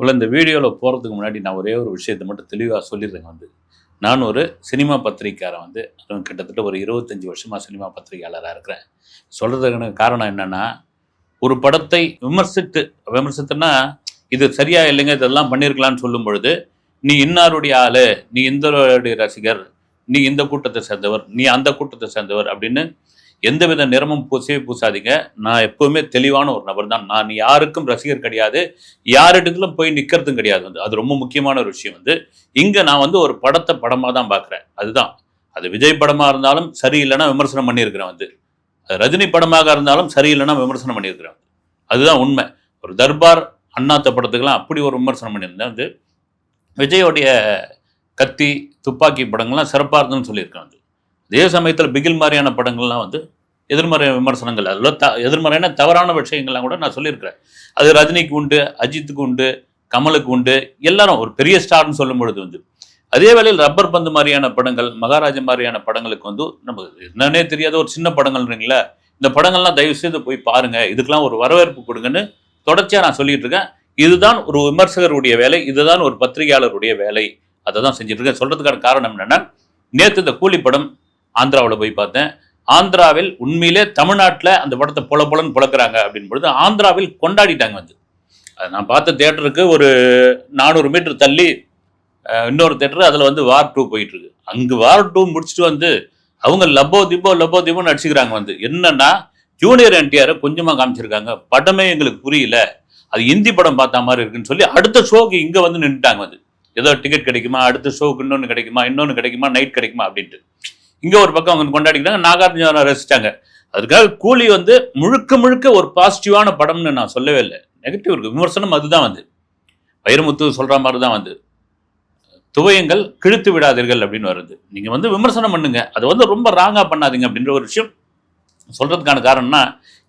உள்ள இந்த வீடியோவில் போகிறதுக்கு முன்னாடி நான் ஒரே ஒரு விஷயத்தை மட்டும் தெளிவாக சொல்லிடுறேங்க வந்து. நான் ஒரு சினிமா பத்திரிக்காரன் வந்து. கிட்டத்தட்ட ஒரு இருபத்தஞ்சி வருஷமாக சினிமா பத்திரிகையாளராக இருக்கிறேன். சொல்கிறதுக்கான காரணம் என்னென்னா ஒரு படத்தை விமர்சித்து விமர்சித்துனா இது சரியா இல்லைங்க இதெல்லாம் பண்ணியிருக்கலாம்னு சொல்லும் பொழுது நீ இன்னாருடைய ஆளு நீ இந்தருடைய ரசிகர் நீ இந்த கூட்டத்தை சேர்ந்தவர் நீ அந்த கூட்டத்தை சேர்ந்தவர் அப்படின்னு எந்தவித நிறமும் பூசவே பூசாதீங்க. நான் எப்பவுமே தெளிவான ஒரு நபர் தான் நான் யாருக்கும் ரசிகர் கிடையாது. யாரிடத்திலும் போய் நிற்கிறதும் கிடையாது. வந்து அது ரொம்ப முக்கியமான ஒரு விஷயம் வந்து. இங்கே நான் வந்து ஒரு படத்தை படமாக தான் பார்க்குறேன் அதுதான். அது விஜய் படமாக இருந்தாலும் சரியில்லைன்னா விமர்சனம் பண்ணியிருக்கிறேன் வந்து. அது ரஜினி படமாக இருந்தாலும் சரியில்லைன்னா விமர்சனம் பண்ணியிருக்கிறேன் அதுதான் உண்மை. ஒரு தர்பார் அண்ணாத்த படத்துக்கெல்லாம் அப்படி ஒரு விமர்சனம் பண்ணியிருந்தேன் வந்து. விஜயோடைய கத்தி துப்பாக்கி படங்கள்லாம் சிறப்பாக இருந்ததுன்னு சொல்லியிருக்கேன் வந்து. அதே சமயத்தில் பிகில் மாதிரியான படங்கள்லாம் வந்து எதிர்மறை விமர்சனங்கள் அதில் த எதிர்மறையான தவறான விஷயங்கள்லாம் கூட நான் சொல்லியிருக்கிறேன். அது ரஜினிக்கு உண்டு அஜித்துக்கு உண்டு கமலுக்கு உண்டு எல்லாரும் ஒரு பெரிய ஸ்டார்னு சொல்லும் பொழுது வந்து அதே வேளையில் ரப்பர் பந்து மாதிரியான படங்கள் மகாராஜா மாதிரியான படங்களுக்கு வந்து நம்ம என்னன்னே தெரியாத ஒரு சின்ன படங்கள்ன்றீங்களா இந்த படங்கள்லாம் தயவு செய்து போய் பாருங்கள் இதுக்கெல்லாம் ஒரு வரவேற்பு கொடுங்கன்னு தொடர்ச்சியாக நான் சொல்லிட்டு இருக்கேன் இதுதான் ஒரு விமர்சகருடைய வேலை இதுதான் ஒரு பத்திரிகையாளருடைய வேலை அதை தான் செஞ்சுட்டு இருக்கேன் சொல்கிறதுக்கான காரணம் என்னென்னா நேற்று இந்த கூலி படம் ஆந்திராவில் போய் பார்த்தேன். ஆந்திராவில் உண்மையிலே தமிழ்நாட்டில் அந்த படத்தை பொல பொலன்னு புழக்கிறாங்க அப்படின்னு பொழுது ஆந்திராவில் கொண்டாடிட்டாங்க வந்து. அது நான் பார்த்த தேட்டருக்கு ஒரு நானூறு மீட்டர் தள்ளி இன்னொரு தேட்டர் அதில் வந்து வார் டூ போயிட்டு இருக்கு அங்கே வார் டூ முடிச்சுட்டு வந்து அவங்க லப்போ திப்போ லப்போ திப்போன்னு அடிச்சுக்கிறாங்க வந்து. என்னன்னா ஜூனியர் என்டிஆரை கொஞ்சமாக காமிச்சிருக்காங்க. படமே எங்களுக்கு புரியல. அது ஹிந்தி படம் பார்த்த மாதிரி இருக்குன்னு சொல்லி அடுத்த ஷோக்கு இங்கே வந்து நின்றுட்டாங்க வந்து. ஏதோ டிக்கெட் கிடைக்குமா அடுத்த ஷோக்கு இன்னொன்று கிடைக்குமா இன்னொன்று கிடைக்குமா நைட் கிடைக்குமா அப்படின்ட்டு. இங்கே ஒரு பக்கம் அவங்க கொண்டாடிக்கிறாங்க நாகார்ஜுன ரசித்தாங்க அதுக்காக கூலி வந்து முழுக்க முழுக்க ஒரு பாசிட்டிவான படம்னு நான் சொல்லவே இல்லை. நெகட்டிவ் இருக்குது விமர்சனம் அதுதான் வந்து. வைரமுத்து சொல்கிற மாதிரி தான் வந்து. துவயங்கள் கிழித்து விடாதீர்கள் அப்படின்னு வருது. நீங்கள் வந்து விமர்சனம் பண்ணுங்க. அது வந்து ரொம்ப ராங்காக பண்ணாதீங்க அப்படின்ற ஒரு விஷயம் சொல்கிறதுக்கான காரணம்னா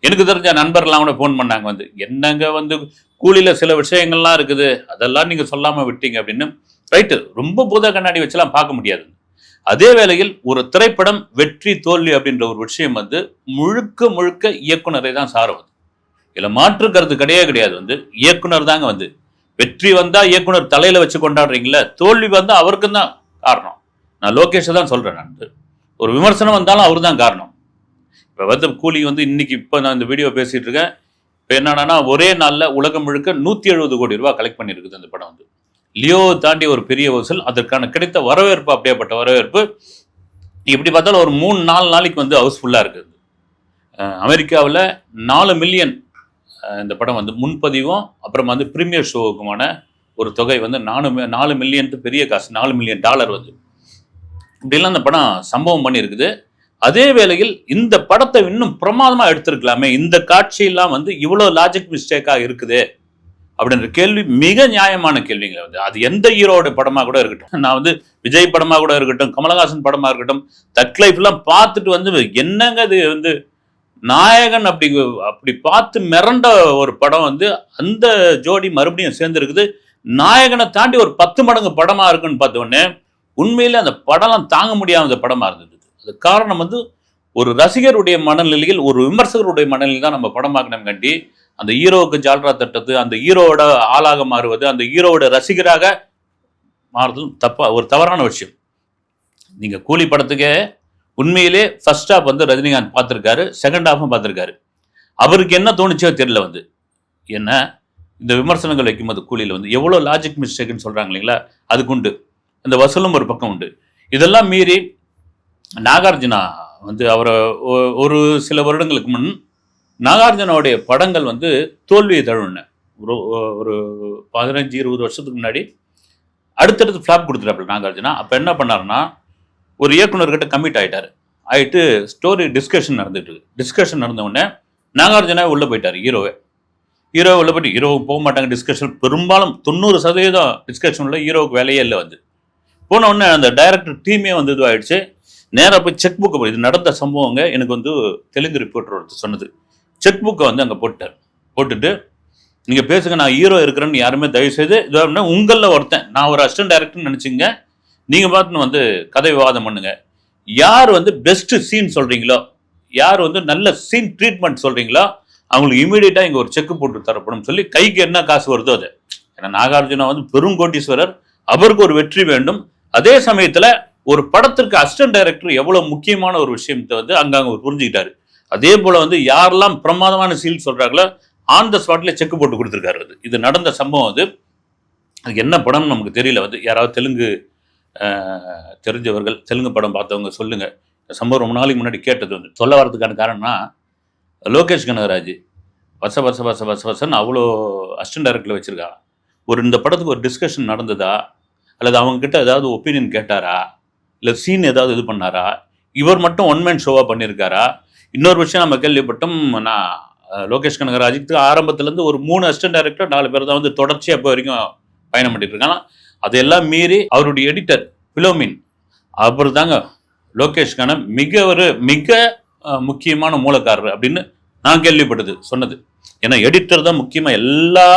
எனக்கு தெரிஞ்ச நண்பர்லாம் கூட ஃபோன் பண்ணாங்க வந்து. என்னங்க வந்து கூலியில் சில விஷயங்கள்லாம் இருக்குது? அதெல்லாம் நீங்கள் சொல்லாமல் விட்டீங்க அப்படின்னு. ரைட்டு ரொம்ப பூத கண்ணாடி வச்சுலாம் பார்க்க முடியாது. அதே வேளையில் ஒரு திரைப்படம் வெற்றி தோல்வி அப்படின்ற ஒரு விஷயம் வந்து முழுக்க முழுக்க இயக்குனரை தான் சாரும் இதில் மாற்று கருத்து கிடையவே கிடையாது. வந்து இயக்குனர் தாங்க வந்து. வெற்றி வந்தால் இயக்குனர் தலையில் வச்சு கொண்டாடுறீங்களே தோல்வி வந்தால் அவருக்கும் தான் காரணம். நான் லோகேஷை தான் சொல்கிறேன் நான் ஒரு விமர்சனம் வந்தாலும் அவர் தான் காரணம். இப்போ வந்து கூலி வந்து இன்னைக்கு இப்போ நான் இந்த வீடியோ பேசிகிட்டு இருக்கேன். இப்போ என்னென்னா ஒரே நாளில் உலகம் முழுக்க நூற்றி எழுபது கோடி ரூபா கலெக்ட் பண்ணியிருக்குது அந்த படம் வந்து. லியோவை தாண்டி ஒரு பெரிய வசூல் அதற்கான கிடைத்த வரவேற்பு அப்படியேப்பட்ட வரவேற்பு எப்படி பார்த்தாலும் ஒரு மூணு நாலு நாளைக்கு வந்து ஹவுஸ்ஃபுல்லாக இருக்குது. அமெரிக்காவில் நாலு மில்லியன் இந்த படம் வந்து முன்பதிவும் அப்புறம் வந்து ப்ரீமியர் ஷோவுக்குமான ஒரு தொகை வந்து நாலு மி- நாலு மில்லியன் பெரிய காசு நாலு மில்லியன் டாலர் வந்து. இப்படிலாம் அந்த படம் சம்பவம் பண்ணியிருக்குது. அதே வேளையில் இந்த படத்தை இன்னும் பிரமாதமாக எடுத்திருக்கலாமே. இந்த காட்சியெல்லாம் வந்து இவ்வளோ லாஜிக் மிஸ்டேக்காக இருக்குது. அப்படின்ற கேள்வி மிக நியாயமான கேள்விங்க. வந்து அது எந்த ஹீரோட படமா கூட இருக்கட்டும். நான் வந்து விஜய் படமா கூட இருக்கட்டும் கமலஹாசன் படமா இருக்கட்டும் தக் லைஃப்லாம் பார்த்துட்டு வந்து என்னங்க இது வந்து நாயகன் அப்படி அப்படி பார்த்து மிரண்ட ஒரு படம் வந்து அந்த ஜோடி மறுபடியும் சேர்ந்துருக்குது. நாயகனை தாண்டி ஒரு பத்து மடங்கு படமா இருக்குன்னு பார்த்தோன்னே உடனே உண்மையிலே அந்த படம்லாம் தாங்க முடியாத படமா இருந்தது. அது காரணம் வந்து ஒரு ரசிகருடைய மனநிலையில் ஒரு விமர்சகருடைய மனநிலையில் தான் நம்ம படமாக்கணும் கண்டி அந்த ஹீரோவுக்கு ஜால்ரா தட்டது அந்த ஹீரோவோட ஆளாக மாறுவது அந்த ஹீரோவோட ரசிகராக மாறுறது தப்பா ஒரு தவறான விஷயம். நீங்க கூலி படத்துக்கே உண்மையிலே ஃபர்ஸ்ட் ஹாஃப் வந்து ரஜினிகாந்த் பார்த்துருக்காரு செகண்ட் ஹாஃபும் பார்த்துருக்காரு. அவருக்கு என்ன தோணுச்சோ தெரியல வந்து. என்ன? இந்த விமர்சனங்கள் வைக்கும்போது கூலியில் வந்து எவ்வளோ லாஜிக் மிஸ்டேக்னு சொல்கிறாங்க இல்லைங்களா? அதுக்கு உண்டு. அந்த வசூலும் ஒரு பக்கம் உண்டு. இதெல்லாம் மீறி நாகார்ஜுனா வந்து அவரை ஒரு சில வருடங்களுக்கு முன் நாகார்ஜுனோடைய படங்கள் வந்து தோல்வியை தழுவின. ஒரு ஒரு பதினஞ்சு இருபது வருஷத்துக்கு முன்னாடி அடுத்தடுத்து ஃப்ளாப் கொடுத்துட்டாப்புல நாகார்ஜுனா. அப்போ என்ன பண்ணாருன்னா ஒரு இயக்குனர்கிட்ட கமிட் ஆகிட்டார் ஆகிட்டு ஸ்டோரி டிஸ்கஷன் நடந்துட்டு இருக்கு. டிஸ்கஷன் நடந்த உடனே நாகார்ஜுனா உள்ளே போயிட்டார் ஹீரோவே ஹீரோ உள்ள போயிட்டு ஹீரோவுக்கு போக மாட்டாங்க டிஸ்கஷன் பெரும்பாலும் தொண்ணூறு சதவீதம் டிஸ்கஷனில் ஹீரோவுக்கு வேலையே இல்லை வந்து. போன உடனே அந்த டைரக்டர் டீமே வந்து இதுவாகிடுச்சு நேராக போய் செக் புக்கை இது நடந்த சம்பவங்க எனக்கு வந்து தெலுங்கு ரிப்போர்ட்டர் ஒருத்தர் சொன்னது. செக் புக்கை வந்து அங்கே போட்டார் போட்டுட்டு நீங்கள் பேசுங்க நான் ஹீரோ இருக்கிறேன்னு யாருமே தயவு செய்து உங்களில் ஒருத்தன் நான் ஒரு அசிஸ்டன்ட் டைரக்டர்னு நினச்சிங்க நீங்கள் பார்த்துன்னு வந்து கதை விவாதம் பண்ணுங்க. யார் வந்து பெஸ்ட்டு சீன் சொல்கிறீங்களோ யார் வந்து நல்ல சீன் ட்ரீட்மெண்ட் சொல்கிறீங்களோ அவங்களுக்கு இமீடியட்டாக இங்கே ஒரு செக் போட்டு தரப்படும் சொல்லி கைக்கு என்ன காசு வருதோ அது. ஏன்னா நாகார்ஜுனா வந்து பெருங்கோட்டீஸ்வரர் அவருக்கு ஒரு வெற்றி வேண்டும். அதே சமயத்தில் ஒரு படத்திற்கு அசிஸ்டன்ட் டைரக்டர் எவ்வளோ முக்கியமான ஒரு விஷயத்தை வந்து அங்கே அங்கே புரிஞ்சுக்கிட்டாரு. அதே போல் வந்து யாரெல்லாம் பிரமாதமான சீல் சொல்கிறாங்களோ ஆன் த ஸ்பாட்டில் செக் போட்டு கொடுத்துருக்காரு அது இது நடந்த சம்பவம் அது. அது என்ன படம்னு நமக்கு தெரியல வந்து. யாராவது தெலுங்கு தெரிஞ்சவர்கள் தெலுங்கு படம் பார்த்தவங்க சொல்லுங்கள் சம்பவம் ரொம்ப நாளைக்கு முன்னாடி கேட்டது வந்து. சொல்ல வரதுக்கான காரணம்னா லோகேஷ் கனகராஜ். வச வச வச வச வசன்னு அவ்வளோ அசிஸ்டன்ட் டைரக்டரில் வச்சுருக்கா. ஒரு இந்த படத்துக்கு ஒரு டிஸ்கஷன் நடந்ததா? அல்லது அவங்கக்கிட்ட ஏதாவது ஒப்பீனியன் கேட்டாரா? இல்லை சீன் ஏதாவது இது பண்ணாரா? இவர் மட்டும் ஒன் மேன் ஷோவாக பண்ணியிருக்காரா? இன்னொரு விஷயம் நம்ம கேள்விப்பட்டோம் நான் லோகேஷ் கனகராஜுக்கு ஆரம்பத்துலேருந்து ஒரு மூணு அசிஸ்டன்ட் டைரக்டர் நாலு பேர் தான் வந்து தொடர்ச்சியாக இப்போ வரைக்கும் பயணம் பண்ணிட்டு இருக்காங்க. அதையெல்லாம் மீறி அவருடைய எடிட்டர் பிலோமின் அவர் தாங்க லோகேஷ்கான மிக ஒரு மிக முக்கியமான மூலக்காரர் அப்படின்னு நான் கேள்விப்பட்டது சொன்னது. ஏன்னா எடிட்டர் தான் முக்கியமாக எல்லா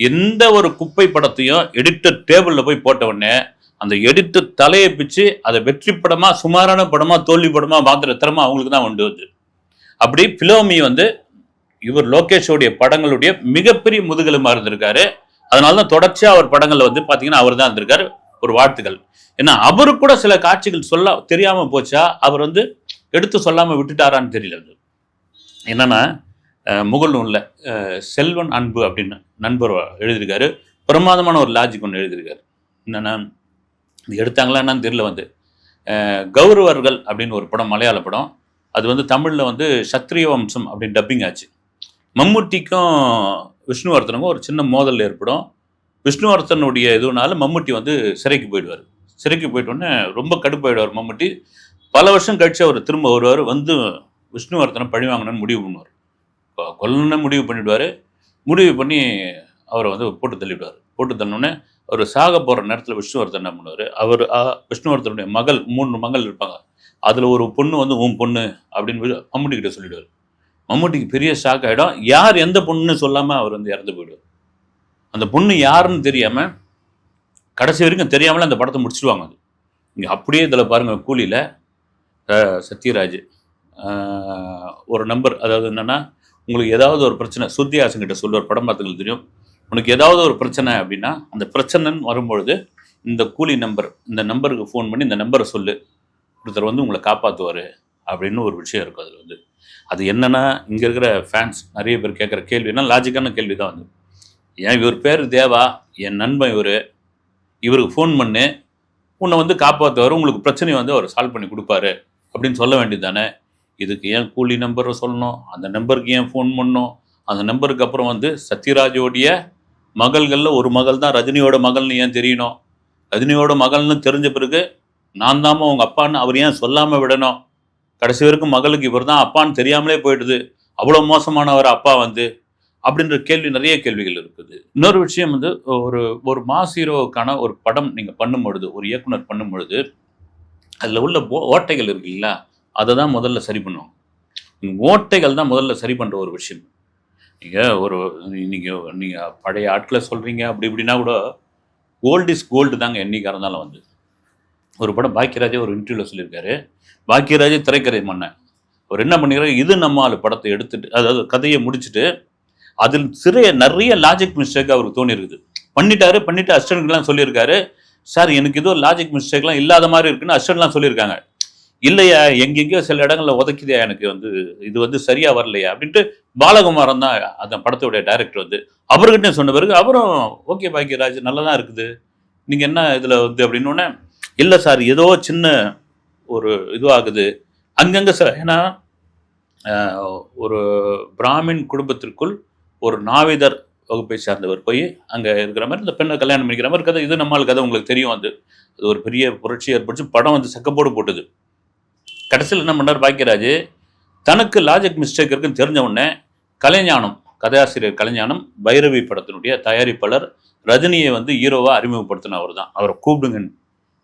எந்த ஒரு குப்பை படத்தையும் எடிட்டர் டேபிளில் போய் போட்ட உடனே அந்த எடிட்டர் தலையை பிச்சு அதை வெற்றி படமா சுமாரான படமா தோல்வி படமா மாத்திர திறமை அவங்களுக்கு தான் கொண்டு வந்து. அப்படி பிலோமி வந்து இவர் லோகேஷோடைய படங்களுடைய மிகப்பெரிய முதுகெலும்பா இருந்திருக்காரு. அதனால தான் தொடர்ச்சியா அவர் படங்கள்ல வந்து பாத்தீங்கன்னா அவர் தான் இருந்திருக்காரு. ஒரு வாழ்த்துக்கள். ஏன்னா அவரு கூட சில காட்சிகள் சொல்ல தெரியாம போச்சா அவர் வந்து எடுத்து சொல்லாம விட்டுட்டாரான்னு தெரியல அது. என்னன்னா அஹ், செல்வன் அன்பு அப்படின்னு நண்பர் எழுதியிருக்காரு. பிரமாதமான ஒரு லாஜிக் ஒன்று எழுதியிருக்காரு. என்னன்னா எடுத்தாங்களா என்னன்னு தெரியல வந்து. கௌரவர்கள் அப்படின்னு ஒரு படம் மலையாள படம். அது வந்து தமிழில் வந்து சத்ரிய வம்சம் அப்படின்னு டப்பிங் ஆச்சு. மம்முட்டிக்கும் விஷ்ணுவர்த்தனுக்கும் ஒரு சின்ன மோதல் ஏற்படும். விஷ்ணுவர்த்தனுடைய இதுனால மம்முட்டி வந்து சிறைக்கு போயிடுவார். சிறைக்கு போயிட்டோன்னே ரொம்ப கடுப்பாயிடுவார் மம்முட்டி. பல வருஷம் கழிச்சு அவர் திரும்ப வருவார் வந்து விஷ்ணுவர்த்தனை பழி வாங்கணும்னு முடிவு பண்ணுவார். கொல்லணும்னு முடிவு பண்ணிவிடுவார் முடிவு பண்ணி அவரை வந்து போட்டு தள்ளிவிடுவார் போட்டு தள்ளினோடனே அவர் சாக போகிற நேரத்தில் விஷ்ணுவர்த்தன் என்ன பண்ணுவார்? அவர் ஆ, மகள் மூணு மகள் இருப்பாங்க. அதில் ஒரு பொண்ணு வந்து உன் பொண்ணு அப்படின்னு மம்முட்டி கிட்ட சொல்லிடுவார். மம்முட்டிக்கு பெரிய ஷாக் ஆகிடும் யார் எந்த பொண்ணுன்னு சொல்லாமல் அவர் வந்து இறந்து போயிடுவார். அந்த பொண்ணு யாருன்னு தெரியாமல் கடைசி வரைக்கும் தெரியாமல் அந்த படத்தை முடிச்சிடுவாங்க அது. இங்கே அப்படியே இதில் பாருங்கள் கூலியில் சத்யராஜ். ஒரு நம்பர். அதாவது என்னென்னா உங்களுக்கு ஏதாவது ஒரு பிரச்சனை சுத்தியாசன் கிட்ட சொல்லுவார் படம் பார்த்துங்களுக்கு தெரியும். உனக்கு ஏதாவது ஒரு பிரச்சனை அப்படின்னா அந்த பிரச்சனைன்னு வரும்பொழுது இந்த கூலி நம்பர் இந்த நம்பருக்கு ஃபோன் பண்ணி இந்த நம்பரை சொல்லு. ஒருத்தர் வந்து உங்களை காப்பாற்றுவார் அப்படின்னு ஒரு விஷயம் இருக்கும் அதில் வந்து. அது என்னென்னா இங்கே இருக்கிற ஃபேன்ஸ் நிறைய பேர் கேட்குற கேள்வினா லாஜிக்கான கேள்வி தான் வந்து ஏன் இவர் பேர் தேவா? என் நண்பன் இவர். இவருக்கு ஃபோன் பண்ணு. உன்னை வந்து காப்பாற்றுவார் உங்களுக்கு பிரச்சனையை வந்து அவர் சால்வ் பண்ணி கொடுப்பாரு. அப்படின்னு சொல்ல வேண்டியது தானே இதுக்கு ஏன் கூலி நம்பரை சொல்லணும்? அந்த நம்பருக்கு ஏன் ஃபோன் பண்ணணும்? அந்த நம்பருக்கு அப்புறம் வந்து சத்யராஜோடைய மகள்களில் ஒரு மகள் தான் ரஜினியோட மகள்னு ஏன் தெரியணும்? ரஜினியோட மகள்னு தெரிஞ்ச பிறகு நான் தாம்மா உங்கள் அப்பான்னு அவர் ஏன் சொல்லாமல் விடணும்? கடைசி வரைக்கும் மகளுக்கு இவர் தான் அப்பான்னு தெரியாமலே போயிடுது. அவ்வளோ மோசமானவர் அப்பா வந்து. அப்படின்ற கேள்வி நிறைய கேள்விகள் இருக்குது. இன்னொரு விஷயம் வந்து ஒரு ஒரு மாஸ் ஹீரோவுக்கான ஒரு படம் நீங்கள் பண்ணும் பொழுது ஒரு இயக்குனர் பண்ணும் பொழுது அதில் உள்ள ஓ- ஓட்டைகள் இருக்கு இல்லைங்களா அதை தான் முதல்ல சரி பண்ணுவோம் ஓட்டைகள் தான் முதல்ல சரி பண்ணுற ஒரு விஷயம். நீங்கள் ஒரு நீங்கள் நீங்கள் பழைய ஆட்களை சொல்கிறீங்க அப்படி இப்படின்னா கூட கோல்டு இஸ் கோல்டு தாங்க என்னைக்காக இருந்தாலும் வந்து. ஒரு படம் பாக்கியராஜே ஒரு இன்டர்வியூவில் சொல்லியிருக்காரு. பாக்கியராஜே திரைக்கதை மன்னன். அவர் என்ன பண்ணிக்கிறாரு இது நம்ம ஆள் படத்தை எடுத்துட்டு அதாவது கதையை முடிச்சுட்டு அதில் சிறைய நிறைய லாஜிக் மிஸ்டேக் அவருக்கு தோணியிருக்குது. பண்ணிட்டாரு பண்ணிட்டு அஸ்டன்ட்லாம் சொல்லியிருக்காரு. சார் எனக்கு ஏதோ லாஜிக் மிஸ்டேக்லாம் இல்லாத மாதிரி இருக்குன்னு அஸ்டன்ட்லாம் சொல்லியிருக்காங்க. இல்லையா எங்கெங்கேயோ சில இடங்களில் உதைக்குதியா எனக்கு வந்து இது வந்து சரியா வரலையா? அப்படின்ட்டு பாலகுமாரன் தான் அந்த படத்தோடைய டைரக்டர் வந்து. அவர்கிட்ட சொன்ன பிறகு அவரும் ஓகே பாக்கியராஜ் நல்லா தான் இருக்குது. நீங்கள் என்ன இதில் வந்து? அப்படின்னு இல்லை சார் ஏதோ சின்ன ஒரு இதுவாகுது. அங்கங்கே சார் ஏன்னா ஒரு பிராமின் குடும்பத்திற்குள் ஒரு நாவிதர் வகுப்பை சார்ந்தவர் போய் அங்கே இருக்கிற மாதிரி இந்த பெண்ணை கல்யாணம் பண்ணிக்கிற மாதிரி கதை இது நம்மளுக்கு கதை உங்களுக்கு தெரியும் அது. அது ஒரு பெரிய புரட்சி ஏற்படுச்சு படம் வந்து சக்கப்போடு போட்டுது. கடைசியில் என்ன பண்ணார் பாக்கியராஜ் தனக்கு லாஜிக் மிஸ்டேக் இருக்குன்னு தெரிஞ்ச உடனே கலைஞானம் கதையாசிரியர் கலைஞானம் பைரவி படத்தினுடைய தயாரிப்பாளர் ரஜினியை வந்து ஹீரோவாக அறிமுகப்படுத்தின அவர் தான். அவரை கூப்பிடுங்கன்னு.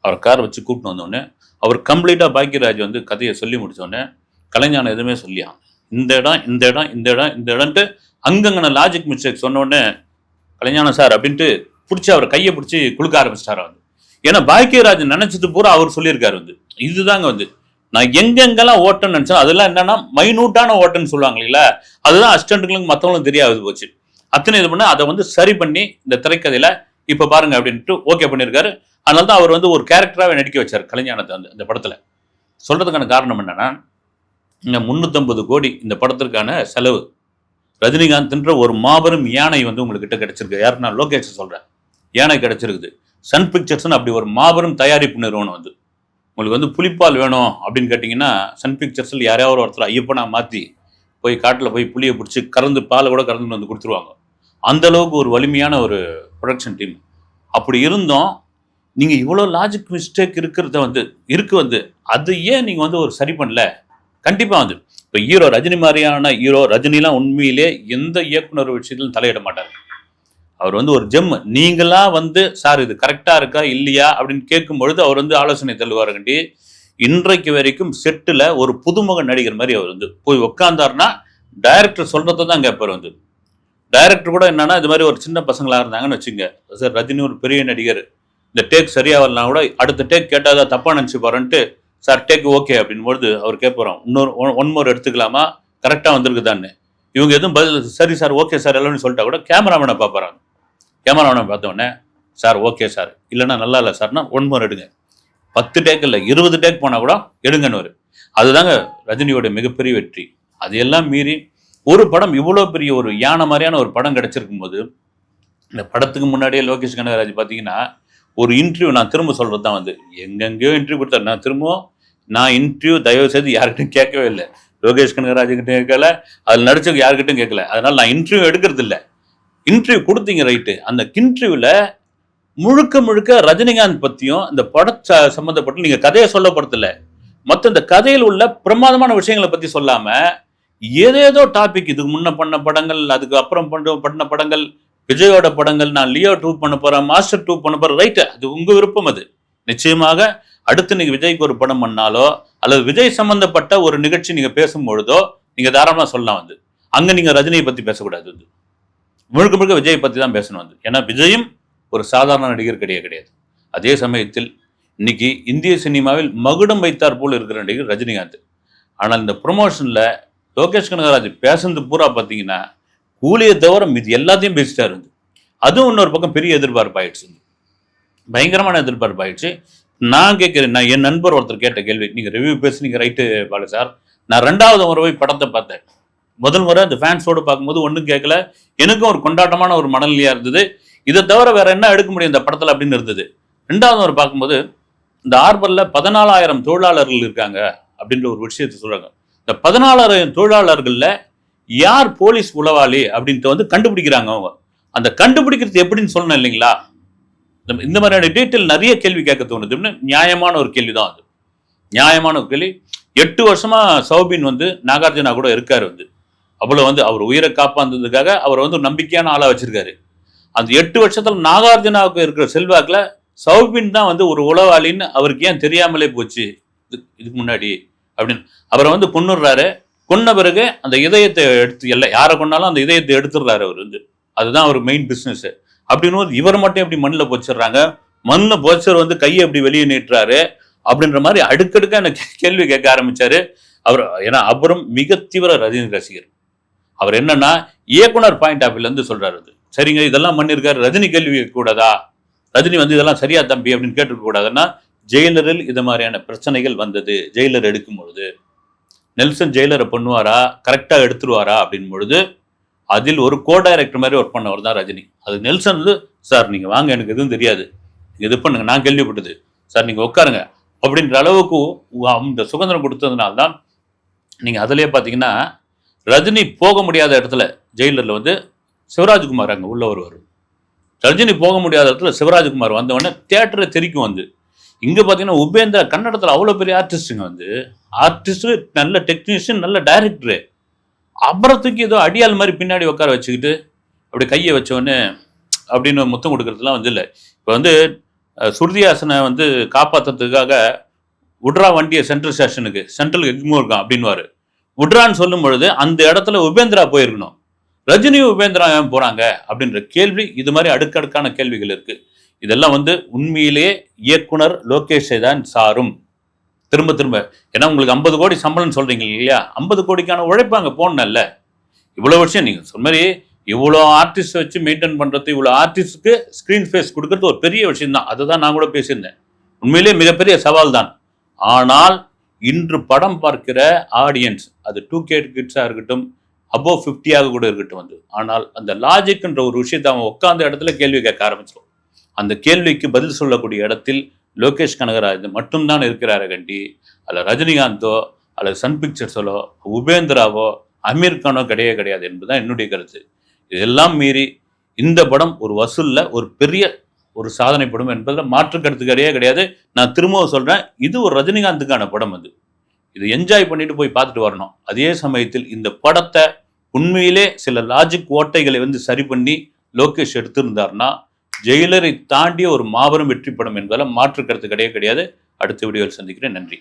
அவர் கார் வச்சு கூப்பிட்டு வந்தோடனே அவர் கம்ப்ளீட்டாக பாக்கியராஜ் வந்து கதையை சொல்லி முடித்தோடனே கலைஞானம் எதுவுமே சொல்லியான். இந்த இடம் இந்த இடம் இந்த இடம் இந்த இடம்ட்டு அங்கங்கன லாஜிக் மிஸ்டேக் சொன்னோடனே கலைஞானம் சார் அப்படின்ட்டு பிடிச்சி அவர் கையை பிடிச்சி குலுக்க ஆரம்பிச்சிட்டாரா வந்து ஏன்னா பாக்கியராஜ் நினைச்சது பூரா அவர் சொல்லியிருக்காரு வந்து. இதுதாங்க வந்து. நான் எங்கெங்கெல்லாம் ஓட்டன்னு நினச்சேன் அதெல்லாம் என்னன்னா மைனூட்டான ஓட்டன்னு சொல்லுவாங்க இல்லைங்களா? அதுதான் அஸ்டண்ட்டுகளுக்கு மற்றவங்களும் தெரியாது போச்சு. அத்தனை இது பண்ண அதை வந்து சரி பண்ணி இந்த திரைக்கதையில இப்போ பாருங்க அப்படின்ட்டு ஓகே பண்ணியிருக்காரு அதனால தான் அவர் வந்து ஒரு கேரக்டராகவே நடிக்க வச்சார் கலைஞானத்தை அந்த இந்த படத்தில். சொல்கிறதுக்கான காரணம் என்னென்னா இந்த முந்நூற்றம்பது கோடி இந்த படத்திற்கான செலவு. ரஜினிகாந்த்ன்ற ஒரு மாபெரும் யானை வந்து உங்கள்கிட்ட கிடச்சிருக்கு. யார் நான் லோகேஷ் சொல்கிறேன் யானை கிடச்சிருக்குது. சன் பிக்சர்ஸ்னு அப்படி ஒரு மாபெரும் தயாரிப்பு நிறுவனம் வந்து உங்களுக்கு வந்து புலிப்பால் வேணும் அப்படின்னு கேட்டிங்கன்னா சன் பிக்சர்ஸில் யாரையாவது ஒருத்தர் ஐயப்பனாக மாற்றி போய் காட்டில் போய் புளியை பிடிச்சி கறந்து பாலை கூட கறந்து வந்து கொடுத்துருவாங்க. அந்த அளவுக்கு ஒரு வலிமையான ஒரு ப்ரொடக்ஷன் டீம் அப்படி இருந்தோம். நீங்கள் இவ்வளோ லாஜிக் மிஸ்டேக் இருக்கிறத வந்து இருக்கு வந்து அது ஏன் நீங்கள் வந்து ஒரு சரி பண்ணல? கண்டிப்பாக வந்து இப்போ ஹீரோ ரஜினி மாதிரியான ஹீரோ ரஜினிலாம் உண்மையிலே எந்த இயக்குனர் விஷயத்திலும் தலையிட மாட்டார். அவர் வந்து ஒரு ஜெம் நீங்களா வந்து சார் இது கரெக்டாக இருக்கா? இல்லையா? அப்படின்னு கேட்கும் பொழுது அவர் வந்து ஆலோசனை தள்ளுவாருங்கண்டி. இன்றைக்கு வரைக்கும் செட்டில் ஒரு புதுமுக நடிகர் மாதிரி அவர் வந்து போய் உட்காந்தாருன்னா டைரக்டர் சொல்கிறத தான் கேட்பார் வந்து. டைரக்டர் கூட என்னன்னா இது மாதிரி ஒரு சின்ன பசங்களாக இருந்தாங்கன்னு வச்சுங்க. சார் ரஜினி ஒரு பெரிய நடிகர். இந்த டேக் சரியா வரலாம் கூட அடுத்த டேக் கேட்டால் தப்பாக நினச்சி பாருன்ட்டு சார் டேக் ஓகே அப்படின் பொழுது அவர் கேட்போம் இன்னொரு ஒன் மோர் எடுத்துக்கலாமா? கரெக்டாக வந்திருக்குதான்னு. இவங்க எதுவும் பதில் சரி சார் ஓகே சார் எல்லாம்னு சொல்லிட்டா கூட கேமராமேனை பார்ப்பாராங்க கேமராமேனை பார்த்த சார் ஓகே சார் இல்லைன்னா நல்லா இல்லை சார்னா ஒன் மோர் எடுங்க. பத்து டேக் இல்லை இருபது டேக் போனால் கூட எடுங்கன்னு அதுதாங்க ரஜினியோட மிகப்பெரிய வெற்றி. அதையெல்லாம் மீறி ஒரு படம் இவ்வளோ பெரிய ஒரு யானை மாதிரியான ஒரு படம் கிடைச்சிருக்கும் போது இந்த படத்துக்கு முன்னாடியே லோகேஷ் கனகராஜ் பார்த்தீங்கன்னா ஒரு இன்டர்வியூ நான் திரும்ப சொல்கிறது தான் வந்து எங்கெங்கேயோ இன்டர்வியூ கொடுத்தாரு. நான் திரும்பவும் நான் இன்டர்வியூ தயவு செய்து யார்கிட்டையும் கேட்கவே இல்லை. லோகேஷ் கனகராஜ் கேட்கல அதில் நடிச்சவங்க யார்கிட்டையும் கேட்கல. அதனால் நான் இன்டர்வியூ எடுக்கிறது இல்லை. இன்டர்வியூ கொடுத்தீங்க ரைட்டு அந்த இன்டர்வியூவில் முழுக்க முழுக்க ரஜினிகாந்த் பற்றியும் இந்த பட ச- சம்மந்தப்பட்டு நீங்கள் கதையை சொல்லப்படுத்தலை. மற்ற இந்த கதையில் உள்ள பிரமாதமான விஷயங்களை பற்றி சொல்லாமல் ஏதேதோ டாபிக் இதுக்கு முன்ன பண்ண படங்கள் அதுக்கு அப்புறம் பண்ண பண்ண படங்கள் விஜயோட படங்கள் நான் லியோ டூ பண்ண போறேன் மாஸ்டர் டூ பண்ண போறேன் ரைட்டு அது உங்க விருப்பம் அது. நிச்சயமாக அடுத்து நீங்க விஜய்க்கு ஒரு படம் பண்ணாலோ அல்லது விஜய் சம்பந்தப்பட்ட ஒரு நிகழ்ச்சி நீங்க பேசும்பொழுதோ நீங்கள் நீங்க சொல்லலாம் வந்து அங்க நீங்க ரஜினியை பத்தி பேசக்கூடாது வந்து முழுக்க முழுக்க விஜயை பத்தி தான் பேசணும் வந்து ஏன்னா விஜயும் ஒரு சாதாரண நடிகர் கிடையாது கிடையாது. அதே சமயத்தில் இன்னைக்கு இந்திய சினிமாவில் மகுடம் வைத்தார் போல் இருக்கிற நடிகர் ரஜினிகாந்த். ஆனால் இந்த ப்ரொமோஷனில் லோகேஷ் கனகராஜ் பேசுனது பூரா பார்த்தீங்கன்னா கூலியை தவிர மீதி எல்லாத்தையும் பேசிட்டாரு வந்து அதுவும் இன்னொரு பக்கம் பெரிய எதிர்பார்ப்பு ஆயிடுச்சு. பயங்கரமான எதிர்பார்ப்பு ஆயிடுச்சு. நான் கேட்குறேன் நான் என் நண்பர் ஒருத்தர் கேட்ட கேள்வி நீங்கள் ரிவ்யூ பேசுனீங்க ரைட்டு பாலு சார். நான் ரெண்டாவது முறை போய் படத்தை பார்த்தேன். முதல் முறை அந்த ஃபேன்ஸோடு பார்க்கும்போது ஒன்றும் கேட்கல. எனக்கும் ஒரு கொண்டாட்டமான ஒரு மனநிலையாக இருந்தது. இதை தவிர வேற என்ன எடுக்க முடியும் இந்த படத்தில் அப்படின்னு இருந்தது. ரெண்டாவது முறை பார்க்கும்போது இந்த ஆர்பரில் பதினாலாயிரம் தொழிலாளர்கள் இருக்காங்க அப்படின்ற ஒரு விஷயத்தை சொல்கிறாங்க இந்த பதினாலாயிரம் தொழிலாளர்களில் யார் போலீஸ் உளவாளி அப்படின்ட்டு வந்து கண்டுபிடிக்கிறாங்க அவங்க. அந்த கண்டுபிடிக்கிறது எப்படின்னு சொல்லணும் இல்லைங்களா? இந்த- இந்த மாதிரியான டீட்டெயில் நிறைய கேள்வி கேட்க தோணுது. நியாயமான ஒரு கேள்வி தான் அது. நியாயமான ஒரு கேள்வி. எட்டு வருஷமா சௌபின் வந்து நாகார்ஜுனா கூட இருக்காரு வந்து. அவ்வளோ வந்து அவர் உயிரை காப்பாந்ததுக்காக அவர் வந்து நம்பிக்கையான ஆளாக வச்சிருக்காரு. அந்த எட்டு வருஷத்தில் நாகார்ஜுனாவுக்கு இருக்கிற செல்வாக்கில் சௌபின் தான் வந்து ஒரு உளவாளின்னு அவருக்கு ஏன் தெரியாமலே போச்சு? இது- இதுக்கு முன்னாடி. அப்படின்னு. அவரை வந்து கொண்டுடுறாரு கொன்ன பிறகு அந்த இதயத்தை எடுத்து இல்லை யாரை கொண்டாலும் அந்த இதயத்தை எடுத்துடுறாரு அவர் வந்து. அதுதான் அவர் மெயின் பிஸ்னஸ் அப்படின்னு போது இவர் மட்டும் எப்படி மண்ணில் போச்சிடுறாங்க மண்ணில் போச்சர் வந்து கையை எப்படி வெளியே நீட்டுறாரு? அப்படின்ற மாதிரி அடுக்கடுக்க எனக்கு கேள்வி கேட்க ஆரம்பிச்சாரு. அவர் ஏன்னா அவரும் மிக தீவிர ரஜினி ரசிகர். அவர் என்னன்னா இயக்குனர் பாயிண்ட் ஆஃப் இருந்து சொல்றாரு அது. சரிங்க இதெல்லாம் பண்ணியிருக்காரு. ரஜினி கேள்வி கூடாதா? ரஜினி வந்து இதெல்லாம் சரியா தம்பி அப்படின்னு கேட்டுக்க கூடாதுன்னா ஜெயிலரில் இது மாதிரியான பிரச்சனைகள் வந்தது. ஜெயிலர் எடுக்கும் பொழுது நெல்சன் ஜெயிலரை பண்ணுவாரா? கரெக்டாக எடுத்துருவாரா? அப்படின் பொழுது அதில் ஒரு கோ டைரக்டர் மாதிரி ஒர்க் பண்ணவர் தான் ரஜினி. அது நெல்சன் வந்து சார் நீங்கள் வாங்க எனக்கு எதுவும் தெரியாது. நீங்கள் இது பண்ணுங்க நான் கேள்விப்பட்டது. சார் நீங்கள் உட்காருங்க. அப்படின்ற அளவுக்கு அந்த சுதந்திரம் கொடுத்ததுனால தான் நீங்கள் அதுலயே பார்த்தீங்கன்னா ரஜினி போக முடியாத இடத்துல ஜெயிலரில் வந்து சிவராஜ்குமார் அங்கே உள்ள ஒருவர் ரஜினி போக முடியாத இடத்துல சிவராஜ்குமார் வந்தவொடனே தேட்டரை தெரிக்கும் வந்து. இங்கே பார்த்தீங்கன்னா உபேந்திரா கன்னடத்தில் அவ்வளோ பெரிய ஆர்டிஸ்ட்டுங்க வந்து ஆர்டிஸ்ட்டு நல்ல டெக்னீஷியன் நல்ல டைரக்டரு அப்புறத்துக்கு ஏதோ அடியாள் மாதிரி பின்னாடி உட்கார வச்சுக்கிட்டு அப்படி கையை வச்சோடனே அப்படின்னு முத்தம் கொடுக்கறதுலாம் வந்து இல்லை. இப்போ வந்து சுருதியாசனை சுருதிஹாசனை வந்து காப்பாத்துறதுக்காக உட்ரா வண்டியை சென்ட்ரல் ஸ்டேஷனுக்கு சென்ட்ரல் எக்மோ இருக்கான் அப்படின்வாரு உட்ரான்னு சொல்லும் பொழுது அந்த இடத்துல உபேந்திரா போயிருக்கணும். ரஜினி உபேந்திரா ஏன் போகிறாங்க அப்படின்ற கேள்வி இது மாதிரி அடுக்கடுக்கான கேள்விகள் இருக்குது இதெல்லாம் வந்து உண்மையிலேயே இயக்குனர் லோகேஷை தான் சாரும். திரும்ப திரும்ப. ஏன்னா உங்களுக்கு ஐம்பது கோடி சம்பளம்னு சொல்கிறீங்க இல்லையா? ஐம்பது கோடிக்கான உழைப்பு அங்கே போடணும்ல. இவ்வளோ விஷயம் நீங்கள் சொன்ன மாதிரி இவ்வளோ ஆர்டிஸ்ட் வச்சு மெயின்டைன் பண்ணுறது இவ்வளோ ஆர்டிஸ்ட்டுக்கு ஸ்க்ரீன் ஃபேஸ் கொடுக்கறது ஒரு பெரிய விஷயம் தான். அதை தான் நான் கூட பேசியிருந்தேன். உண்மையிலேயே மிகப்பெரிய சவால் தான். ஆனால் இன்று படம் பார்க்கிற ஆடியன்ஸ் அது டூ கே கிட்ஸாக இருக்கட்டும் அபோவ் ஃபிஃப்டியாக கூட இருக்கட்டும் வந்து. ஆனால் அந்த லாஜிக்ன்ற ஒரு விஷயத்தை அவன் உட்காந்த இடத்துல கேள்வி கேட்க ஆரம்பிச்சிடும் அந்த கேள்விக்கு பதில் சொல்லக்கூடிய இடத்தில் லோகேஷ் கனகராஜ் மட்டும்தான் இருக்கிறார கண்டி அதில் ரஜினிகாந்தோ அல்லது சன் பிக்சர்ஸோ உபேந்திராவோ அமீர் கானோ கிடையவே கிடையாது என்பதுதான் என்னுடைய கருத்து. இதெல்லாம் மீறி இந்த படம் ஒரு வசூலில் ஒரு பெரிய ஒரு சாதனை படம் என்பதில் மாற்று கருத்து கிடையவே கிடையாது. நான் திரும்பவும் சொல்கிறேன் இது ஒரு ரஜினிகாந்துக்கான படம் அது. இது என்ஜாய் பண்ணிட்டு போய் பார்த்துட்டு வரணும். அதே சமயத்தில் இந்த படத்தை உண்மையிலே சில லாஜிக் ஓட்டைகளை வந்து சரி பண்ணி லோகேஷ் எடுத்திருந்தார்னா ஜெயிலரை தாண்டிய ஒரு மாபெரும் வெற்றி படம் என்பதால் மாற்று கருத்து கிடையவே கிடையாது. அடுத்த வீடியோவில் சந்திக்கிறேன். நன்றி.